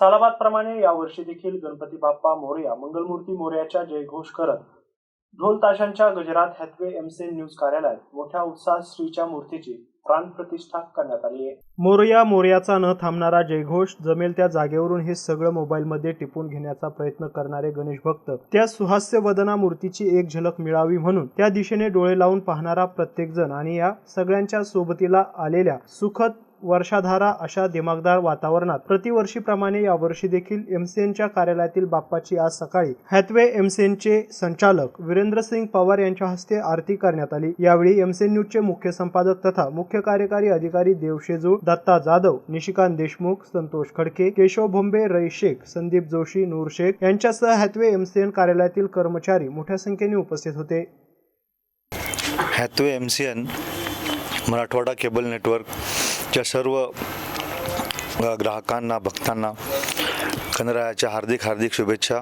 सालाबाद प्रमाणे यावर्षी देखील गणपती बाप्पा मोरया मंगलमूर्ती मोरयाच्या जयघोष करत ढोल ताशांच्या गजरात हॅथवे एमसेन न्यूज कार्यालयात मोठ्या उत्साहात श्रीच्या मूर्तीची प्राण प्रतिष्ठा करण्यात आली आहे. मोरया मोरयाचा न थांबणारा जयघोष जमेल त्या जागेवरून हे सगळं मोबाईलमध्ये टिपून घेण्याचा प्रयत्न करणारे गणेश भक्त त्या सुहास्य वदना मूर्तीची एक झलक मिळावी म्हणून त्या दिशेने डोळे लावून पाहणारा प्रत्येकजण आणि या सगळ्यांच्या सोबतीला आलेल्या सुखद वर्षाधारा अशा दिमागदार वातावरणात प्रतिवर्षीप्रमाणे यावर्षी देखील एमसीएनच्या कार्यालयातील बाप्पाची आज सकाळी हॅथवे एमसीएनचे संचालक वीरेंद्र सिंग पवार यांच्या हस्ते आरती करण्यात आली. यावेळी एमसीएन न्यूजचे मुख्य संपादक तथा मुख्य कार्यकारी अधिकारी देवशेजू दत्ता जाधव निशिकांत देशमुख संतोष खडके केशव भोंबे रई शेख संदीप जोशी नूर शेख यांच्यासह हॅथवे एमसीएन कार्यालयातील कर्मचारी मोठ्या संख्येने उपस्थित होते. Hathway MCN N Marathwada cable network च्या सर्व ग्राहकांना भक्तांना गणरायाच्या हार्दिक हार्दिक शुभेच्छा.